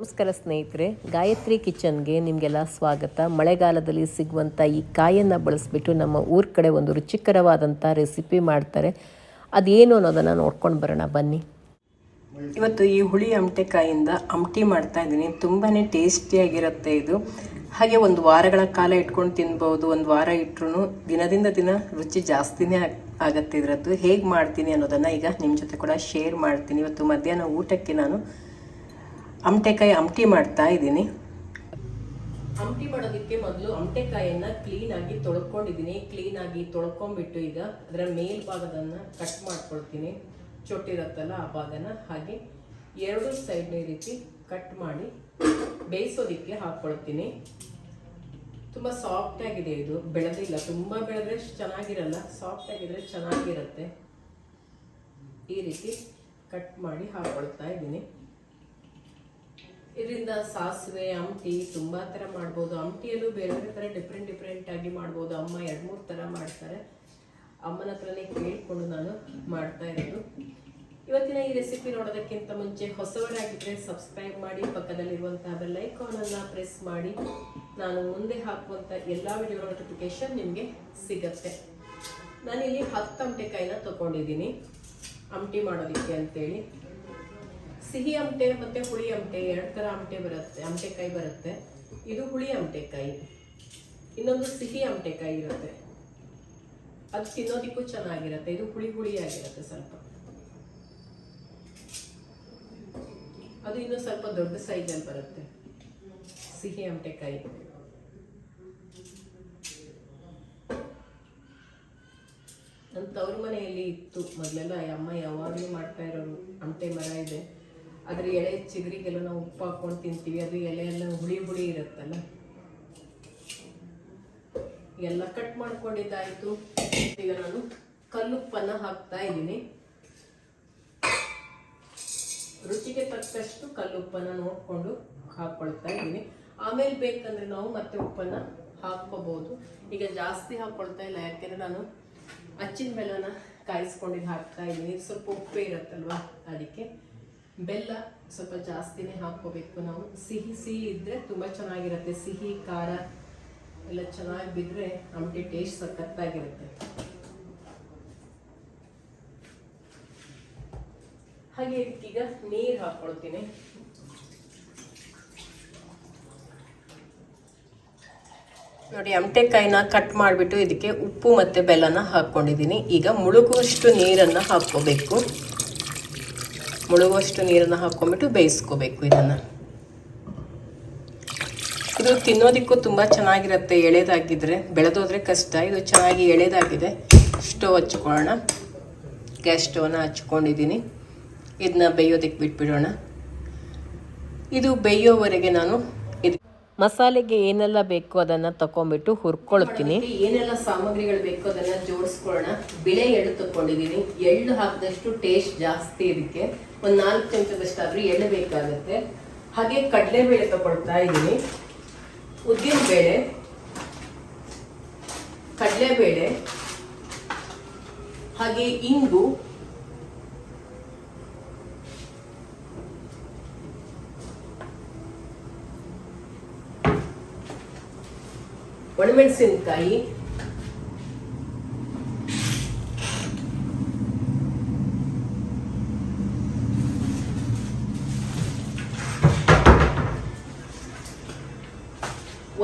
ನಮಸ್ಕಾರ ಸ್ನೇಹಿತರೆ, ಗಾಯತ್ರಿ ಕಿಚನ್ಗೆ ನಿಮಗೆಲ್ಲ ಸ್ವಾಗತ. ಮಳೆಗಾಲದಲ್ಲಿ ಸಿಗುವಂಥ ಈ ಕಾಯನ್ನು ಬಳಸಿಬಿಟ್ಟು ನಮ್ಮ ಊರ ಕಡೆ ಒಂದು ರುಚಿಕರವಾದಂಥ ರೆಸಿಪಿ ಮಾಡ್ತಾರೆ. ಅದೇನು ಅನ್ನೋದನ್ನು ನೋಡ್ಕೊಂಡು ಬರೋಣ, ಬನ್ನಿ. ಇವತ್ತು ಈ ಹುಳಿ ಅಮಟೆಕಾಯಿಂದ ಅಮಟಿ ಮಾಡ್ತಾ ಇದ್ದೀನಿ. ತುಂಬಾ ಟೇಸ್ಟಿಯಾಗಿರುತ್ತೆ ಇದು. ಹಾಗೆ ಒಂದು ವಾರಗಳ ಕಾಲ ಇಟ್ಕೊಂಡು ತಿನ್ಬೋದು. ಒಂದು ವಾರ ಇಟ್ರೂ ದಿನದಿಂದ ದಿನ ರುಚಿ ಜಾಸ್ತಿನೇ ಆಗುತ್ತೆ ಆಗತ್ತೆ ಇದರದ್ದು. ಹೇಗೆ ಮಾಡ್ತೀನಿ ಅನ್ನೋದನ್ನು ಈಗ ನಿಮ್ಮ ಜೊತೆ ಕೂಡ ಶೇರ್ ಮಾಡ್ತೀನಿ. ಇವತ್ತು ಮಧ್ಯಾಹ್ನ ಊಟಕ್ಕೆ ನಾನು ಅಮಟೆಕಾಯಿ ಅಮಟಿ ಮಾಡ್ತಾ ಇದ್ದೀನಿ. ಅಮಟಿ ಮಾಡೋದಕ್ಕೆ ಮೊದಲು ಅಮಟೆಕಾಯಿಯನ್ನು ಕ್ಲೀನ್ ಆಗಿ ತೊಳ್ಕೊಂಡಿದ್ದೀನಿ. ಕ್ಲೀನ್ ಆಗಿ ತೊಳ್ಕೊಂಡ್ಬಿಟ್ಟು ಈಗ ಅದರ ಮೇಲ್ಭಾಗದನ್ನ ಕಟ್ ಮಾಡ್ಕೊಳ್ತೀನಿ. ಚೊಟ್ಟಿರುತ್ತಲ್ಲ ಆ ಭಾಗನ ಹಾಗೆ ಎರಡು ಸೈಡ್ನ ರೀತಿ ಕಟ್ ಮಾಡಿ ಬೇಯಿಸೋದಕ್ಕೆ ಹಾಕ್ಕೊಳ್ತೀನಿ ತುಂಬ ಸಾಫ್ಟ್ ಆಗಿದೆ ಇದು. ಬೆಳೆದಿಲ್ಲ. ತುಂಬ ಬೆಳೆದ್ರೆ ಚೆನ್ನಾಗಿರಲ್ಲ. ಸಾಫ್ಟ್ ಆಗಿದ್ರೆ ಚೆನ್ನಾಗಿರುತ್ತೆ. ಈ ರೀತಿ ಕಟ್ ಮಾಡಿ ಹಾಕ್ಕೊಳ್ತಾ ಇದ್ದೀನಿ. ಇದರಿಂದ ಸಾಸಿವೆ ಅಂಟಿ ತುಂಬಾ ಥರ ಮಾಡ್ಬೋದು. ಅಂಟಿಯಲ್ಲೂ ಬೇರೆ ಬೇರೆ ತರ ಡಿಫ್ರೆಂಟ್ ಡಿಫ್ರೆಂಟ್ ಆಗಿ ಮಾಡ್ಬೋದು. ಅಮ್ಮ ಎರಡು ಮೂರು ತರ ಮಾಡ್ತಾರೆ. ಅಮ್ಮನ ಹತ್ರನೇ ಕೇಳಿಕೊಂಡು ನಾನು ಮಾಡ್ತಾ ಇರೋದು. ಇವತ್ತಿನ ಈ ರೆಸಿಪಿ ನೋಡೋದಕ್ಕಿಂತ ಮುಂಚೆ ಹೊಸವರಾಗಿದ್ದರೆ ಸಬ್ಸ್ಕ್ರೈಬ್ ಮಾಡಿ, ಪಕ್ಕದಲ್ಲಿರುವಂತಹ ಬೆಲ್ ಐಕಾನ್ ಅನ್ನ ಪ್ರೆಸ್ ಮಾಡಿ. ನಾನು ಮುಂದೆ ಹಾಕುವಂಥ ಎಲ್ಲಾ ವಿಡಿಯೋ ನೋಟಿಫಿಕೇಶನ್ ನಿಮಗೆ ಸಿಗತ್ತೆ. ನಾನಿಲ್ಲಿ ಹತ್ತು ಅಂಟೆಕಾಯಿನ ತಗೊಂಡಿದ್ದೀನಿ. ಅಂಟಿ ಮಾಡೋದಕ್ಕೆ ಅಂತೇಳಿ. ಸಿಹಿ ಅಮಟೆ ಮತ್ತೆ ಹುಳಿ ಅಮಟೆ ಎರಡು ತರ ಅಮಟೆ ಬರುತ್ತೆ, ಅಮಟೆಕಾಯಿ ಬರುತ್ತೆ. ಇದು ಹುಳಿ ಅಮಟೆಕಾಯಿ. ಇನ್ನೊಂದು ಸಿಹಿ ಅಮಟೆಕಾಯಿ ಇರುತ್ತೆ. ಅದು ತಿನ್ನೋದಿಕ್ಕೂ ಚೆನ್ನಾಗಿರುತ್ತೆ. ಇದು ಹುಳಿ ಹುಳಿ ಆಗಿರುತ್ತೆ ಸ್ವಲ್ಪ. ಅದು ಇನ್ನು ಸ್ವಲ್ಪ ದೊಡ್ಡ ಸೈಜಲ್ಲಿ ಬರುತ್ತೆ. ಸಿಹಿ ಅಮಟೆಕಾಯಿ. ನನ್ನ ತವ್ರ ಮನೆಯಲ್ಲಿ ಇತ್ತು ಮೊದಲೆಲ್ಲ. ಅಮ್ಮ ಯಾವಾಗಲೂ ಮಾಡ್ತಾ ಇರೋರು ಅಮಟೆ ಮರ ಇದೆ. ಅದ್ರ ಎಳೆ ಚಿಗರಿಗೆಲ್ಲ ನಾವು ಉಪ್ಪು ಹಾಕೊಂಡು ತಿಂತೀವಿ. ಅದು ಎಲೆ ಎಲ್ಲ ಹುಳಿ ಹುಳಿ ಇರುತ್ತಲ್ಲ? ಎಲ್ಲ ಕಟ್ ಮಾಡ್ಕೊಂಡಿದ್ದಾಯಿತು. ಈಗ ನಾನು ಕಲ್ಲುಪ್ಪನ್ನ ಹಾಕ್ತಾ ಇದ್ದೀನಿ. ರುಚಿಗೆ ತಕ್ಕಷ್ಟು ಕಲ್ಲುಪ್ಪನ್ನ ನೋಡಿಕೊಂಡು ಹಾಕ್ಕೊಳ್ತಾ ಇದ್ದೀನಿ. ಆಮೇಲೆ ಬೇಕಂದ್ರೆ ನಾವು ಮತ್ತೆ ಉಪ್ಪನ್ನ ಹಾಕ್ಕೋಬಹುದು ಈಗ ಜಾಸ್ತಿ ಹಾಕ್ಕೊಳ್ತಾ ಇಲ್ಲ, ಯಾಕೆಂದ್ರೆ ನಾನು ಅಚ್ಚಿನ ಬೆಲ್ಲನ ಕಾಯಿಸ್ಕೊಂಡಿದ್ದು ಹಾಕ್ತಾ ಇದ್ದೀನಿ. ಸ್ವಲ್ಪ ಉಪ್ಪೇ ಇರುತ್ತಲ್ವಾ ಅದಕ್ಕೆ. ಬೆಲ್ಲ ಸ್ವಲ್ಪ ಜಾಸ್ತಿನೇ ಹಾಕ್ಕೋಬೇಕು ನಾವು. ಸಿಹಿ ಸಿಹಿ ಇದ್ದರೆ ತುಂಬ ಚೆನ್ನಾಗಿರುತ್ತೆ. ಸಿಹಿ, ಖಾರ ಎಲ್ಲ ಚೆನ್ನಾಗಿ ಬಿದ್ರೆ ನಮಗೆ ಟೇಸ್ಟ್ ಸಖತ್ತಾಗಿರುತ್ತೆ. ಹಾಗೆ ಈಗ ನೀರು ಹಾಕ್ಕೊಳ್ತೀನಿ ನೋಡಿ, ಅಮಟೆಕಾಯಿನ ಕಟ್ ಮಾಡಿಬಿಟ್ಟು ಇದಕ್ಕೆ ಉಪ್ಪು ಮತ್ತು ಬೆಲ್ಲನ ಹಾಕ್ಕೊಂಡಿದ್ದೀನಿ. ಈಗ ಮುಳುಗುವಷ್ಟು ನೀರನ್ನು ಹಾಕ್ಕೋಬೇಕು. ಮುಳುಗುವಷ್ಟು ನೀರನ್ನು ಹಾಕ್ಕೊಂಬಿಟ್ಟು ಬೇಯಿಸ್ಕೋಬೇಕು ಇದನ್ನು. ಇದು ತಿನ್ನೋದಕ್ಕೂ ತುಂಬ ಚೆನ್ನಾಗಿರುತ್ತೆ ಎಳೆದಾಗಿದ್ರೆ. ಬೆಳೆದೋದ್ರೆ ಕಷ್ಟ. ಇದು ಚೆನ್ನಾಗಿ ಎಳೆದಾಗಿದೆ. ಸ್ಟವ್ ಹಚ್ಕೊಳ್ಳೋಣ. ಗ್ಯಾಸ್ ಸ್ಟವ್ನ ಹಚ್ಕೊಂಡಿದ್ದೀನಿ. ಇದನ್ನ ಬೇಯೋದಕ್ಕೆ ಬಿಟ್ಬಿಡೋಣ. ಇದು ಬೇಯೋವರೆಗೆ ನಾನು ಮಸಾಲೆಗೆ ಏನೆಲ್ಲ ಬೇಕು ಅದನ್ನು ತಗೊಂಡ್ಬಿಟ್ಟು ಹುರ್ಕೊಳ್ತೀನಿ. ಏನೆಲ್ಲ ಸಾಮಗ್ರಿಗಳು ಬೇಕು ಅದನ್ನ ಜೋಡಿಸ್ಕೊಳ್ಳೋಣ. ಬಿಳೆ ಎಳ್ಳು ತಗೊಂಡಿದ್ದೀನಿ ಎಳ್ಳು ಹಾಕಿದಷ್ಟು ಟೇಸ್ಟ್ ಜಾಸ್ತಿ ಇದಕ್ಕೆ ಒಂದು ನಾಲ್ಕು ಚಮಚದಷ್ಟಾದ್ರೂ ಎಳ್ಳು ಬೇಕಾಗುತ್ತೆ. ಹಾಗೆ ಕಡಲೆಬೇಳೆ ತಗೊಳ್ತಾ ಇದ್ದೀನಿ. ಉದ್ದಿನ ಬೇಳೆ, ಕಡಲೆಬೇಳೆ, ಹಾಗೆ ಇಂಗು ಒಣಮೆಣಸಿನಕಾಯಿ.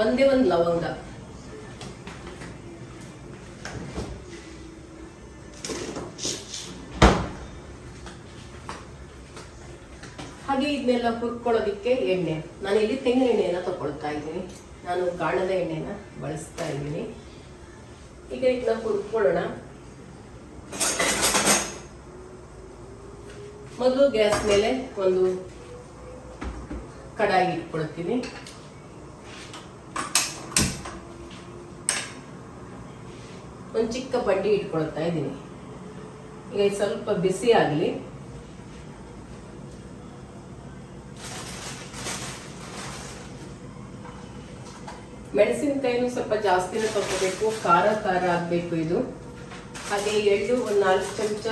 ಒಂದೇ ಒಂದು ಲವಂಗ. ಹಾಗೆ ಇದನ್ನೆಲ್ಲ ಹುರ್ಕೊಳ್ಳೋದಿಕ್ಕೆ ಎಣ್ಣೆ. ನಾನು ಇಲ್ಲಿ ತೆಂಗಿನ ಎಣ್ಣೆಯನ್ನು ತಗೊಳ್ತಾ ಇದ್ದೀನಿ. ನಾನು ಗಾಣದ ಎಣ್ಣೆನ ಬಳಸ್ತಾ ಇದ್ದೀನಿ. ಈಗ ಇದನ್ನ ಹುರ್ಕೊಳ್ಳೋಣ ಮೊದಲು ಗ್ಯಾಸ್ ಮೇಲೆ ಒಂದು ಕಡಾಯಿ ಇಟ್ಕೊಳ್ತೀನಿ. ಒಂದು ಚಿಕ್ಕ ಬಡ್ಡಿ ಇಟ್ಕೊಳ್ತಾ ಇದ್ದೀನಿ. ಈಗ ಸ್ವಲ್ಪ ಬಿಸಿ ಆಗಲಿ. ಮೆಣಸಿನಕಾಯಿನೂ ಸ್ವಲ್ಪ ಜಾಸ್ತಿನೇ ತಗೋಬೇಕು ಖಾರ ಖಾರ ಆಗಬೇಕು ಇದು. ಹಾಗೆ ಎಳ್ಳು ಒಂದು ನಾಲ್ಕು ಚಮಚ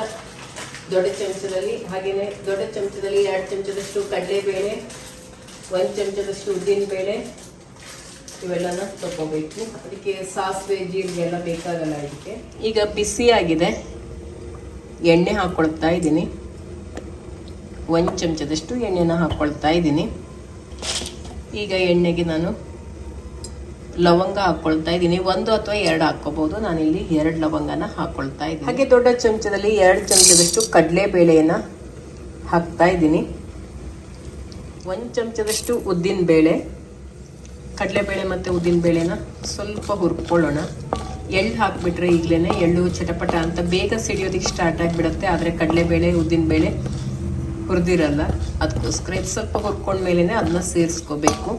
ದೊಡ್ಡ ಚಮಚದಲ್ಲಿ ಹಾಗೆಯೇ ದೊಡ್ಡ ಚಮಚದಲ್ಲಿ ಎರಡು ಚಮಚದಷ್ಟು ಕಡಲೆಬೇಳೆ, ಒಂದು ಚಮಚದಷ್ಟು ಉದ್ದಿನ ಬೇಳೆ ಇವೆಲ್ಲನ ತಗೋಬೇಕು ಅದಕ್ಕೆ ಸಾಸಿವೆ, ಜೀರಿಗೆ ಎಲ್ಲ ಬೇಕಾಗಲ್ಲ ಇದಕ್ಕೆ. ಈಗ ಬಿಸಿ ಆಗಿದೆ ಎಣ್ಣೆ ಹಾಕ್ಕೊಳ್ತಾ ಇದ್ದೀನಿ. ಒಂದು ಚಮಚದಷ್ಟು ಎಣ್ಣೆನ ಹಾಕ್ಕೊಳ್ತಾ ಇದ್ದೀನಿ. ಈಗ ಎಣ್ಣೆಗೆ ನಾನು ಲವಂಗ ಹಾಕ್ಕೊಳ್ತಾ ಇದ್ದೀನಿ. ಒಂದು ಅಥವಾ ಎರಡು ಹಾಕ್ಕೋಬಹುದು ನಾನಿಲ್ಲಿ ಎರಡು ಲವಂಗನ ಹಾಕ್ಕೊಳ್ತಾ ಇದ್ದೀನಿ. ಹಾಗೆ ದೊಡ್ಡ ಚಮಚದಲ್ಲಿ ಎರಡು ಚಮಚದಷ್ಟು ಕಡಲೆ ಬೇಳೆಯನ್ನ ಹಾಕ್ತಾ ಇದ್ದೀನಿ. ಒಂದು ಚಮಚದಷ್ಟು ಉದ್ದಿನ ಬೇಳೆ, ಕಡಲೆಬೇಳೆ ಮತ್ತು ಉದ್ದಿನ ಬೇಳೆನ ಸ್ವಲ್ಪ ಹುರ್ಕೊಳ್ಳೋಣ. ಎಳ್ಳು ಹಾಕಿಬಿಟ್ರೆ ಈಗಲೇ ಎಳ್ಳು ಚಟಪಟ ಅಂತ ಬೇಗ ಸಿಡಿಯೋದಕ್ಕೆ ಸ್ಟಾರ್ಟ್ ಆಗಿಬಿಡುತ್ತೆ. ಆದರೆ ಕಡಲೆಬೇಳೆ, ಉದ್ದಿನ ಬೇಳೆ ಹುರಿದಿರಲ್ಲ. ಅದಕ್ಕೋಸ್ಕರ ಇದು ಸ್ವಲ್ಪ ಹುರ್ಕೊಂಡ್ಮೇಲೆ ಅದನ್ನ ಸೇರಿಸ್ಕೋಬೇಕು.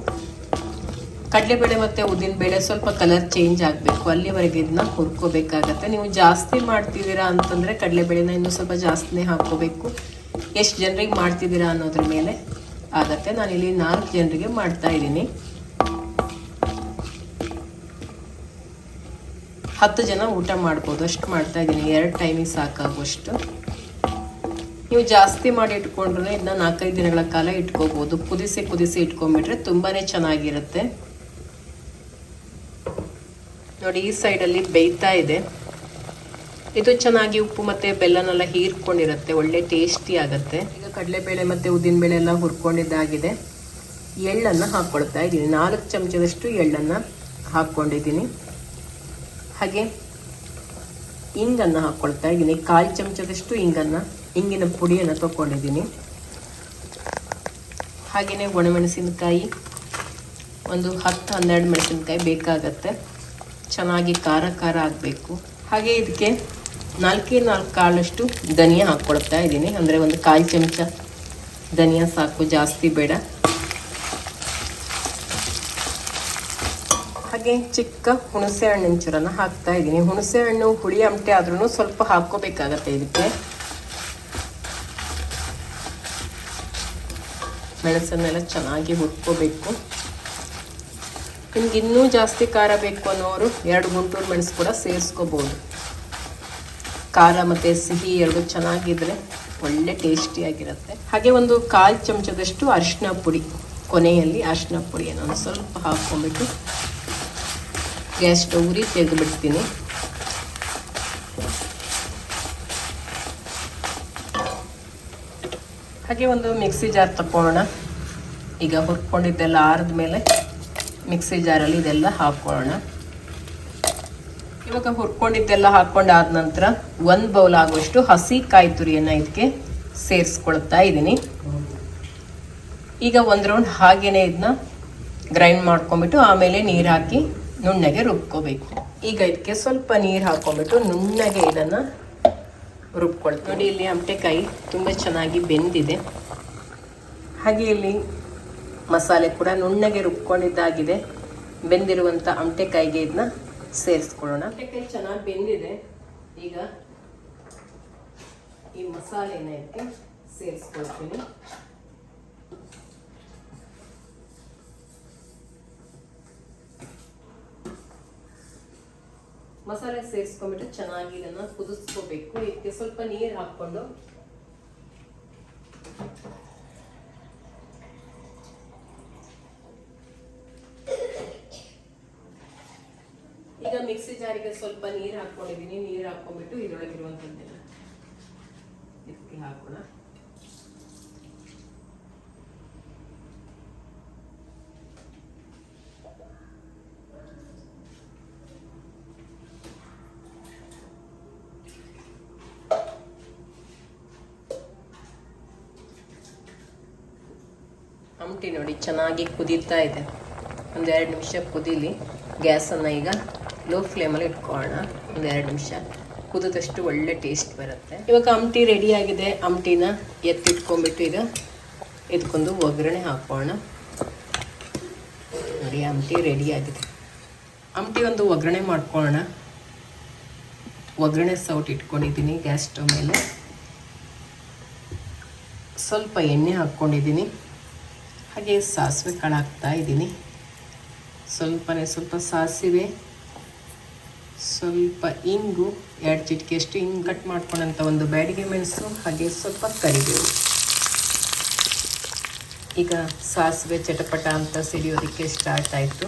ಕಡಲೆಬೇಳೆ ಮತ್ತು ಉದ್ದಿನ ಬೇಳೆ ಸ್ವಲ್ಪ ಕಲರ್ ಚೇಂಜ್ ಆಗಬೇಕು. ಅಲ್ಲಿವರೆಗೆ ಇದನ್ನ ಹುರ್ಕೋಬೇಕಾಗತ್ತೆ. ನೀವು ಜಾಸ್ತಿ ಮಾಡ್ತಿದ್ದೀರಾ ಅಂತಂದರೆ ಕಡಲೆಬೇಳೆನ ಇನ್ನೂ ಸ್ವಲ್ಪ ಜಾಸ್ತಿನೇ ಹಾಕ್ಕೋಬೇಕು. ಎಷ್ಟು ಜನರಿಗೆ ಮಾಡ್ತಿದ್ದೀರಾ ಅನ್ನೋದ್ರ ಮೇಲೆ ಆಗತ್ತೆ. ನಾನಿಲ್ಲಿ ನಾಲ್ಕು ಜನರಿಗೆ ಮಾಡ್ತಾ ಇದ್ದೀನಿ. ಹತ್ತು ಜನ ಊಟ ಮಾಡ್ಬೋದು. ಅಷ್ಟು ಮಾಡ್ತಾ ಇದ್ದೀನಿ. ಎರಡು ಟೈಮಿಗೆ ಸಾಕಾಗುವಷ್ಟು. ನೀವು ಜಾಸ್ತಿ ಮಾಡಿ ಇಟ್ಕೊಂಡ್ರೆ ಇದನ್ನ ನಾಲ್ಕೈದು ದಿನಗಳ ಕಾಲ ಇಟ್ಕೋಬೋದು. ಕುದಿಸಿ ಕುದಿಸಿ ಇಟ್ಕೊಂಡ್ಬಿಟ್ರೆ ತುಂಬಾನೇ ಚೆನ್ನಾಗಿರುತ್ತೆ. ನೋಡಿ, ಈ ಸೈಡಲ್ಲಿ ಬೇಯ್ತಾ ಇದೆ. ಇದು ಚೆನ್ನಾಗಿ ಉಪ್ಪು ಮತ್ತೆ ಬೆಲ್ಲನೆಲ್ಲ ಹೀರ್ಕೊಂಡಿರುತ್ತೆ, ಒಳ್ಳೆ ಟೇಸ್ಟಿ ಆಗುತ್ತೆ. ಈಗ ಕಡಲೆಬೇಳೆ ಮತ್ತೆ ಉದ್ದಿನಬೇಳೆ ಎಲ್ಲ ಹುರ್ಕೊಂಡಿದ್ದಾಗಿದೆ. ಎಳ್ಳನ್ನು ಹಾಕ್ಕೊಳ್ತಾ ಇದ್ದೀನಿ. ನಾಲ್ಕು ಚಮಚದಷ್ಟು ಎಳ್ಳನ್ನು ಹಾಕ್ಕೊಂಡಿದ್ದೀನಿ. ಹಾಗೆ ಇಂಗನ್ನು ಹಾಕ್ಕೊಳ್ತಾ ಇದ್ದೀನಿ. ಕಾಲು ಚಮಚದಷ್ಟು ಇಂಗನ್ನು, ಇಂಗಿನ ಪುಡಿಯನ್ನು ತಗೊಂಡಿದ್ದೀನಿ ಹಾಗೆಯೇ ಒಣಮೆಣಸಿನಕಾಯಿ, ಒಂದು ಹತ್ತು ಹನ್ನೆರಡು ಮೆಣಸಿನಕಾಯಿ ಬೇಕಾಗತ್ತೆ. ಚೆನ್ನಾಗಿ ಖಾರ ಖಾರ ಆಗಬೇಕು. ಹಾಗೆ ಇದಕ್ಕೆ ನಾಲ್ಕೇ ನಾಲ್ಕು ಕಾಳಷ್ಟು ಧನಿಯಾ ಹಾಕ್ಕೊಳ್ತಾ ಇದ್ದೀನಿ. ಅಂದರೆ ಒಂದು ಕಾಲು ಚಮಚ ಧನಿಯಾ ಸಾಕು, ಜಾಸ್ತಿ ಬೇಡ. ಹಾಗೆ ಚಿಕ್ಕ ಹುಣಸೆ ಹಣ್ಣಿನ ಚೂರನ್ನು ಹಾಕ್ತಾ ಇದ್ದೀನಿ. ಹುಣಸೆ ಹಣ್ಣು ಹುಳಿ ಅಮಟೆ ಆದ್ರೂ ಸ್ವಲ್ಪ ಹಾಕ್ಕೋಬೇಕಾಗತ್ತೆ ಇದಕ್ಕೆ. ಮೆಣಸನ್ನೆಲ್ಲ ಚೆನ್ನಾಗಿ ಹುರ್ಕೋಬೇಕು. ನಿಮ್ಗೆ ಇನ್ನೂ ಜಾಸ್ತಿ ಖಾರ ಬೇಕು ಅನ್ನೋರು ಎರಡು ಗುಂಟೂರು ಮೆಣಸು ಕೂಡ ಸೇರಿಸ್ಕೋಬೋದು. ಖಾರ ಮತ್ತು ಸಿಹಿ ಎರಡು ಚೆನ್ನಾಗಿದ್ದರೆ ಒಳ್ಳೆ ಟೇಸ್ಟಿಯಾಗಿರುತ್ತೆ ಹಾಗೆ ಒಂದು ಕಾಲು ಚಮಚದಷ್ಟು ಅರಿಶಿನ ಪುಡಿ, ಕೊನೆಯಲ್ಲಿ ಅರಿಶಿನ ಪುಡಿಯನ್ನು ಒಂದು ಸ್ವಲ್ಪ ಹಾಕ್ಕೊಂಬಿಟ್ಟು ಗ್ಯಾಸ್ ಸ್ಟೌರಿ ತೆಗೆದುಬಿಡ್ತೀನಿ. ಹಾಗೆ ಒಂದು ಮಿಕ್ಸಿ ಜಾರ್ ತಕೊಳ್ಳೋಣ ಈಗ ಹುರ್ಕೊಂಡಿದ್ದೆಲ್ಲ ಆರಿದ ಮೇಲೆ ಮಿಕ್ಸಿ ಜಾರಲ್ಲಿ ಇದೆಲ್ಲ ಹಾಕ್ಕೊಳ್ಳೋಣ. ಇವಾಗ ಹುರ್ಕೊಂಡಿದ್ದೆಲ್ಲ ಹಾಕ್ಕೊಂಡಾದ ನಂತರ ಒಂದು ಬೌಲ್ ಆಗುವಷ್ಟು ಹಸಿ ಕಾಯಿ ತುರಿಯನ್ನು ಇದಕ್ಕೆ ಸೇರಿಸ್ಕೊಳ್ತಾ ಇದ್ದೀನಿ. ಈಗ ಒಂದು ರೌಂಡ್ ಹಾಗೇನೆ ಇದನ್ನ ಗ್ರೈಂಡ್ ಮಾಡ್ಕೊಂಬಿಟ್ಟು ಆಮೇಲೆ ನೀರು ಹಾಕಿ ನುಣ್ಣಗೆ ರುಬ್ಕೋಬೇಕು. ಈಗ ಇದಕ್ಕೆ ಸ್ವಲ್ಪ ನೀರು ಹಾಕ್ಕೊಂಬಿಟ್ಟು ನುಣ್ಣಗೆ ಇದನ್ನು ರುಬ್ಕೊಳ್ತೀವಿ ನೋಡಿ ಇಲ್ಲಿ ಅಮಟೆಕಾಯಿ ತುಂಬ ಚೆನ್ನಾಗಿ ಬೆಂದಿದೆ. ಹಾಗೆ ಇಲ್ಲಿ ಮಸಾಲೆ ಕೂಡ ನುಣ್ಣಗೆ ರುಬ್ಕೊಂಡಿದ್ದಾಗಿದೆ. ಬೆಂದಿರುವಂಥ ಅಂಟೆಕಾಯಿಗೆ ಇದನ್ನ ಸೇರಿಸ್ಕೊಳ್ಳೋಣ. ಅಮಟೆಕಾಯಿ ಚೆನ್ನಾಗಿ ಬೆಂದಿದೆ. ಈಗ ಈ ಮಸಾಲೆನ ಇದಕ್ಕೆ ಸೇರಿಸ್ಕೊಳ್ತೀನಿ. ಮಸಾಲೆ ಸೇರಿಸ್ಕೊಂಡ್ಬಿಟ್ಟು ಚೆನ್ನಾಗಿ ಇದನ್ನ ಕುದಿಸ್ಕೋಬೇಕು. ಇದಕ್ಕೆ ಸ್ವಲ್ಪ ನೀರು ಹಾಕ್ಕೊಂಡು ಮಿಕ್ಸಿ ಜಾರಿಗೆ ಸ್ವಲ್ಪ ನೀರು ಹಾಕ್ಕೊಂಡಿದ್ದೀನಿ ನೀರು ಹಾಕ್ಕೊಂಡ್ಬಿಟ್ಟು ಇದ್ರೊಳಗಿರುವಂಥದ್ದೆಲ್ಲ ಇದಕ್ಕೆ ಹಾಕೋಣ ಆಮಟಿ ನೋಡಿ ಚೆನ್ನಾಗಿ ಕುದೀತಾ ಇದೆ ಒಂದೆರಡು ನಿಮಿಷ ಕುದೀಲಿ ಗ್ಯಾಸನ್ನು ಈಗ ಲೋ ಫ್ಲೇಮಲ್ಲಿ ಇಟ್ಕೊಳ್ಳೋಣ. ಒಂದೆರಡು ನಿಮಿಷ. ಕುದಿದಷ್ಟು ಒಳ್ಳೆ ಟೇಸ್ಟ್ ಬರುತ್ತೆ. ಇವಾಗ ಅಮ್ಟಿ ರೆಡಿ ಆಗಿದೆ. ಅಮ್ಟಿನ ಎತ್ತಿಟ್ಕೊಂಡ್ಬಿಟ್ಟು ಈಗ ಇದಕ್ಕೊಂದು ಒಗ್ಗರಣೆ ಹಾಕೋಣ ನೋಡಿ ಅಮ್ಟಿ ರೆಡಿ ಆಗಿದೆ. ಅಮ್ಟಿ ಒಂದು ಒಗ್ಗರಣೆ ಮಾಡ್ಕೊಳ್ಳೋಣ. ಒಗ್ಗರಣೆ ಸೌಟ್ ಇಟ್ಕೊಂಡಿದ್ದೀನಿ ಗ್ಯಾಸ್ ಸ್ಟವ್ ಮೇಲೆ. ಸ್ವಲ್ಪ ಎಣ್ಣೆ ಹಾಕ್ಕೊಂಡಿದ್ದೀನಿ. ಹಾಗೆ ಸಾಸಿವೆ ಕಾಳು ಹಾಕ್ತಾ ಇದ್ದೀನಿ. ಸ್ವಲ್ಪನೇ ಸ್ವಲ್ಪ ಸಾಸಿವೆ. ಸ್ವಲ್ಪ ಇಂಗು, ಎರಡು ಚಿಟಿಕೆಯಷ್ಟು ಹಿಂಗೆ ಕಟ್ ಮಾಡ್ಕೊಂಡಂಥ ಒಂದು ಬ್ಯಾಡಿಗೆ ಮೆಣಸು, ಹಾಗೆ ಸ್ವಲ್ಪ ಕರಿಬೇವು. ಈಗ ಸಾಸಿವೆ ಚಟಪಟ ಅಂತ ಸಿಡಿಯೋದಕ್ಕೆ ಸ್ಟಾರ್ಟ್ ಆಯಿತು.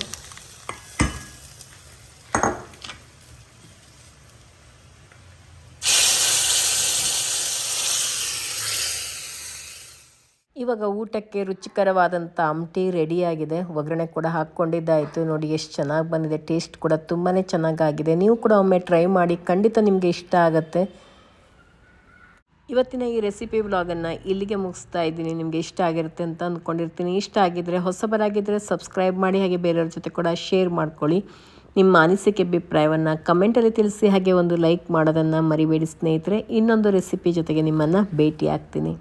ಇವಾಗ ಊಟಕ್ಕೆ ರುಚಿಕರವಾದಂಥ ಅಮ್ಟಿ ರೆಡಿಯಾಗಿದೆ. ಒಗ್ಗರಣೆ ಕೂಡ ಹಾಕ್ಕೊಂಡಿದ್ದಾಯಿತು. ನೋಡಿ, ಎಷ್ಟು ಚೆನ್ನಾಗಿ ಬಂದಿದೆ. ಟೇಸ್ಟ್ ಕೂಡ ತುಂಬಾ ಚೆನ್ನಾಗಾಗಿದೆ. ನೀವು ಕೂಡ ಒಮ್ಮೆ ಟ್ರೈ ಮಾಡಿ, ಖಂಡಿತ ನಿಮಗೆ ಇಷ್ಟ ಆಗುತ್ತೆ. ಇವತ್ತಿನ ಈ ರೆಸಿಪಿ ಬ್ಲಾಗನ್ನು ಇಲ್ಲಿಗೆ ಮುಗಿಸ್ತಾ ಇದ್ದೀನಿ. ನಿಮಗೆ ಇಷ್ಟ ಆಗಿರುತ್ತೆ ಅಂತ ಅಂದ್ಕೊಂಡಿರ್ತೀನಿ ಇಷ್ಟ ಆಗಿದ್ದರೆ ಹೊಸಬರಾಗಿದ್ದರೆ ಸಬ್ಸ್ಕ್ರೈಬ್ ಮಾಡಿ, ಹಾಗೆ ಬೇರೆಯವ್ರ ಜೊತೆ ಕೂಡ ಶೇರ್ ಮಾಡ್ಕೊಳ್ಳಿ. ನಿಮ್ಮ ಅನಿಸಿಕೆ, ಅಭಿಪ್ರಾಯವನ್ನು ಕಮೆಂಟಲ್ಲಿ ತಿಳಿಸಿ, ಹಾಗೆ ಒಂದು ಲೈಕ್ ಮಾಡೋದನ್ನು ಮರಿಬೇಡಿ ಸ್ನೇಹಿತರೆ. ಇನ್ನೊಂದು ರೆಸಿಪಿ ಜೊತೆಗೆ ನಿಮ್ಮನ್ನು ಭೇಟಿ ಆಗ್ತೀನಿ